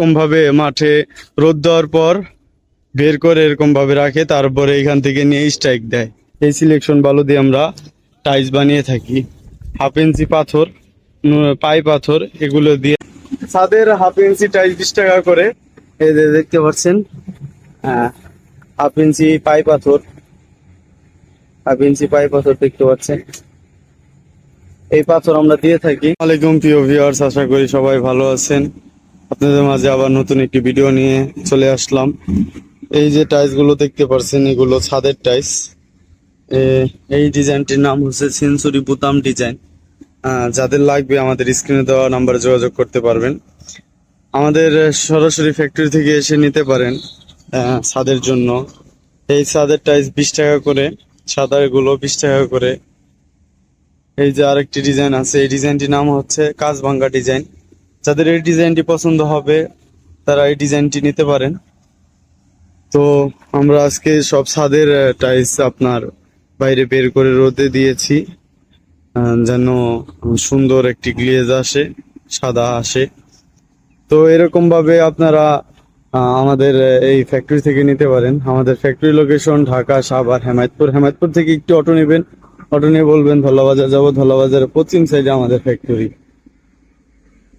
এরকম ভাবে মাঠে রোদ দেওয়ার পর বের করে এরকম ভাবে রাখে, তারপরে এখান থেকে নিয়ে স্ট্রাইক দেয়। এই সিলেকশন বালু দিয়ে আমরা টাইলস বানিয়ে থাকি। হাফ ইঞ্চি পাথর পাই পাথর, এগুলো দিয়ে ছাদের হাফ ইঞ্চি টাইলস বিশ টাকা করে। যে দেখতে পাচ্ছেন হ্যাঁ হাফ ইঞ্চি পাই পাথর হাফ ইঞ্চি পাই পাথর দেখতে পাচ্ছেন। এই পাথর আমরা দিয়ে থাকি। ওয়ালাইকুম প্রিয় ভিউয়ার্স আশা করি সবাই ভালো আছেন। আপনাদের মাঝে আবার নতুন একটি ভিডিও নিয়ে চলে আসলাম। এই যে টাইলসগুলো দেখতে পাচ্ছেন এগুলো ছাদের টাইলস এই ডিজাইনটির নাম হচ্ছে সেঞ্চুরি বুতাম ডিজাইন যাদের লাগবে আমাদের স্ক্রিনে দেওয়া নাম্বারে যোগাযোগ করতে পারবেন। আমাদের সরাসরি ফ্যাক্টরি থেকে এসে নিতে পারেন ছাদের জন্য। এই ছাদের টাইলস বিশ টাকা করে সাদারগুলো বিশ টাকা করে। এই যে আরেকটি ডিজাইন আছে, এই ডিজাইনটির নাম হচ্ছে কাজভাঙ্গা ডিজাইন যাদের এই ডিজাইনটি পছন্দ হবে, তারা এই ডিজাইনটি নিতে পারেন। তো আমরা আজকে সব ছাদের টাইলস আপনার বাইরে বের করে রোদে দিয়েছি যেন সুন্দর একটি গ্লেজ আসে, সাদা আসে। তো এরকম ভাবে আপনারা আমাদের এই ফ্যাক্টরি থেকে নিতে পারেন। আমাদের ফ্যাক্টরি লোকেশন ঢাকা সাভার হেমায়তপুর। হেমায়তপুর থেকে একটু অটো নেবেন। অটো নিয়ে বলবেন, ধলাবাজার যাব। ধলাবাজারের পশ্চিম সাইডে আমাদের ফ্যাক্টরি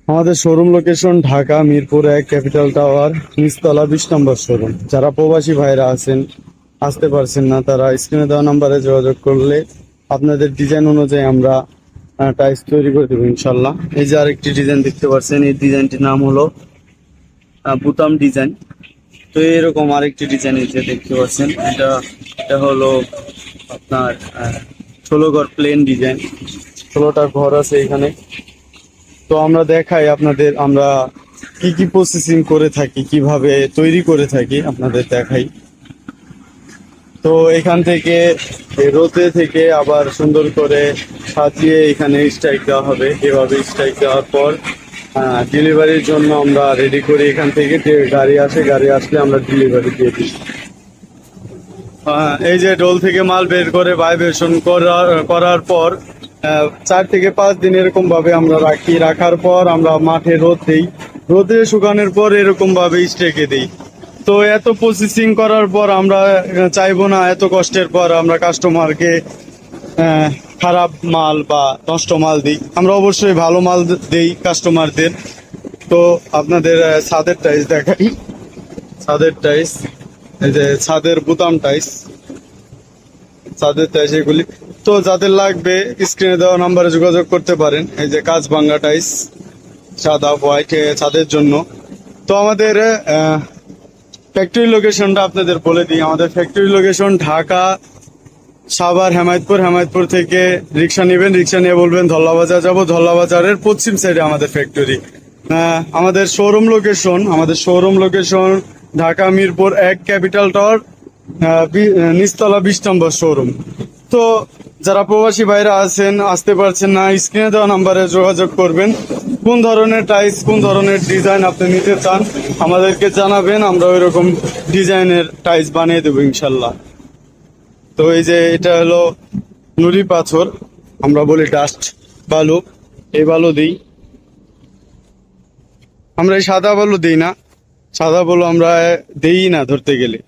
আমাদের শোরুম লোকেশন ঢাকা, মিরপুর এক ক্যাপিটাল টাওয়ার নিচতলা বিশ নম্বর শোরুম যারা প্রবাসী ভাইরা আছেন, আসতে পারছেন না, তারা স্ক্রিনে দেওয়া নাম্বারে যোগাযোগ করলে আপনাদের ডিজাইন অনুযায়ী আমরা টাইস তৈরি করে দেবো ইনশাল্লাহ। এই যে আরেকটি ডিজাইন দেখতে পাচ্ছেন, এই ডিজাইনটির নাম হলো বুতাম ডিজাইন তো এরকম আরেকটি ডিজাইন এই যে দেখতে পাচ্ছেন, এটা এটা হলো আপনার ষোলো ঘর প্লেন ডিজাইন ষোলোটা ঘর আছে এখানে। তো আমরা দেখাই আপনাদের, আমরা কি কি প্রসেসিং করে থাকি, কীভাবে তৈরি করে থাকি, আপনাদের দেখাই। তো এখান থেকে রোদে থেকে আবার সুন্দর করে সাজিয়ে এখানে স্ট্রাইক দেওয়া হবে। এভাবে স্ট্রাইক দেওয়ার পর ডেলিভারির জন্য আমরা রেডি করি এখান থেকে। গাড়ি আসে, গাড়ি আসলে আমরা ডেলিভারি দিয়ে দিই। এই যে ডোল থেকে মাল বের করে ভাইব্রেশন করার করার পর চার থেকে পাঁচ দিন এরকম ভাবে আমরা রাখি। রাখার পর আমরা মাঠে রোদ দিই। রোদে শুকানোর পর এরকম ভাবে স্টেকে দিই। তো এত প্রসেসিং করার পর আমরা চাইব না, এত কষ্টের পর আমরা কাস্টমারকে খারাপ মাল বা নষ্ট মাল দিই। আমরা অবশ্যই ভালো মাল দেই কাস্টমারদের তো আপনাদের ছাদের টাইস দেখাই। ছাদের টাইস এই যে ছাদের বুতাম টাইস ছাদের টাইস এগুলি তো যাদের লাগবে স্ক্রিনে দেওয়া নাম্বারে যোগাযোগ করতে পারেন। এই যে কাজ ভাঙ্গা টাইস সাদা হোয়াইট ছাদের জন্য। তো আমাদের ফ্যাক্টরি লোকেশনটা আপনাদের বলে দিই। আমাদের ফ্যাক্টরি লোকেশন ঢাকা, সাভার, হেমায়তপুর। হেমায়তপুর থেকে রিক্সা নেবেন, রিক্সা নিয়ে বলবেন, ধল্লাবাজার যাব। ধল্লাবাজারের পশ্চিম সাইডে আমাদের ফ্যাক্টরি আমাদের শোরুম লোকেশন আমাদের শোরুম লোকেশন ঢাকা, মিরপুর এক ক্যাপিটাল টাওয়ার নিচতলা বিশ নম্বর শোরুম তো যারা প্রবাসী ভাইরা আছেন, আসতে পারছেন না, স্ক্রিনে দেওয়া নাম্বারে যোগাযোগ করবেন। কোন ধরনের টাইস কোন ধরনের ডিজাইন আপনি নিতে চান, আমাদেরকে জানাবেন, আমরা ওই রকম ডিজাইনের টাইস বানিয়ে দেবো ইনশাল্লাহ। তো এই যে এটা হলো নুড়ি পাথর, আমরা বলি ডাস্ট বালু, এই বালু দিই। আমরা এই সাদা বালু দিই না, সাদা বালু আমরা দিই না ধরতে গেলে।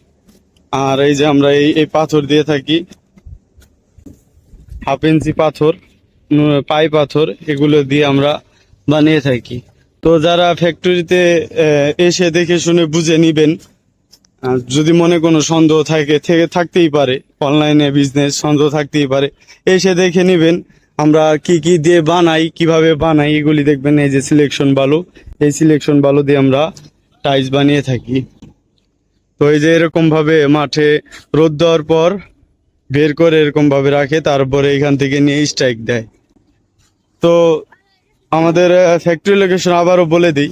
আর এই যে আমরা এই পাথর দিয়ে থাকি হাফ ইঞ্চি পাথর পাই পাথর, এগুলো দিয়ে আমরা বানিয়ে থাকি। তো যারা ফ্যাক্টরিতে এসে দেখে শুনে বুঝে নিবেন যদি মনে কোনো সন্দেহ থাকে থেকে থাকতেই পারে, অনলাইনে বিজনেস সন্দেহ থাকতেই পারে, এসে দেখে নিবেন, আমরা কি কি দিয়ে বানাই, কীভাবে বানাই, এগুলি দেখবেন, এই যে সিলেকশন বালু, এই সিলেকশন বালু দিয়ে আমরা টাইলস বানিয়ে থাকি। তো এই যে এরকমভাবে মাঠে রোদ দেওয়ার পর বের করে এরকম ভাবে রাখে, তারপরে এখান থেকে নিয়ে স্ট্রাইক দেয়। তো আমাদের ফ্যাক্টরি লোকেশন আবারও বলে দিই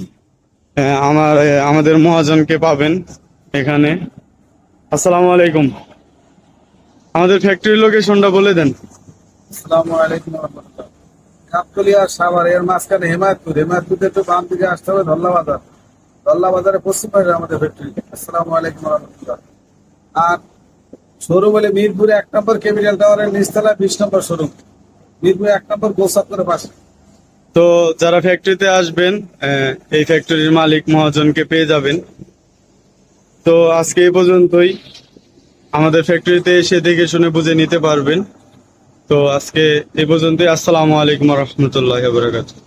আমার আমাদের মহাজনকে পাবেন এখানে। আসসালামু আলাইকুম। আমাদের ফ্যাক্টরি লোকেশনটা বলে দেন। সাভার, এর মাঝখানে আসতে হবে ধল্লা বাজার পাশে আমাদের ফ্যাক্টরি আলাইকুম আর শোরুম হলে মিরপুরে এক নম্বর ক্যাপিটাল টাওয়ারের নিচতলা বিশ নম্বর শোরুম। মিরপুরে এক নম্বর গোসাত্তরের পাশে। তো যারা ফ্যাক্টরিতে আসবেন এই ফ্যাক্টরির মালিক মহাজনকে পেয়ে যাবেন। তো আজকে এই পর্যন্তই। আমাদের ফ্যাক্টরিতে এসে দেখে শুনে বুঝে নিতে পারবেন। তো আজকে এই পর্যন্তই। আসসালামু আলাইকুম রহমতুল্লাহ বরাকাতুহ।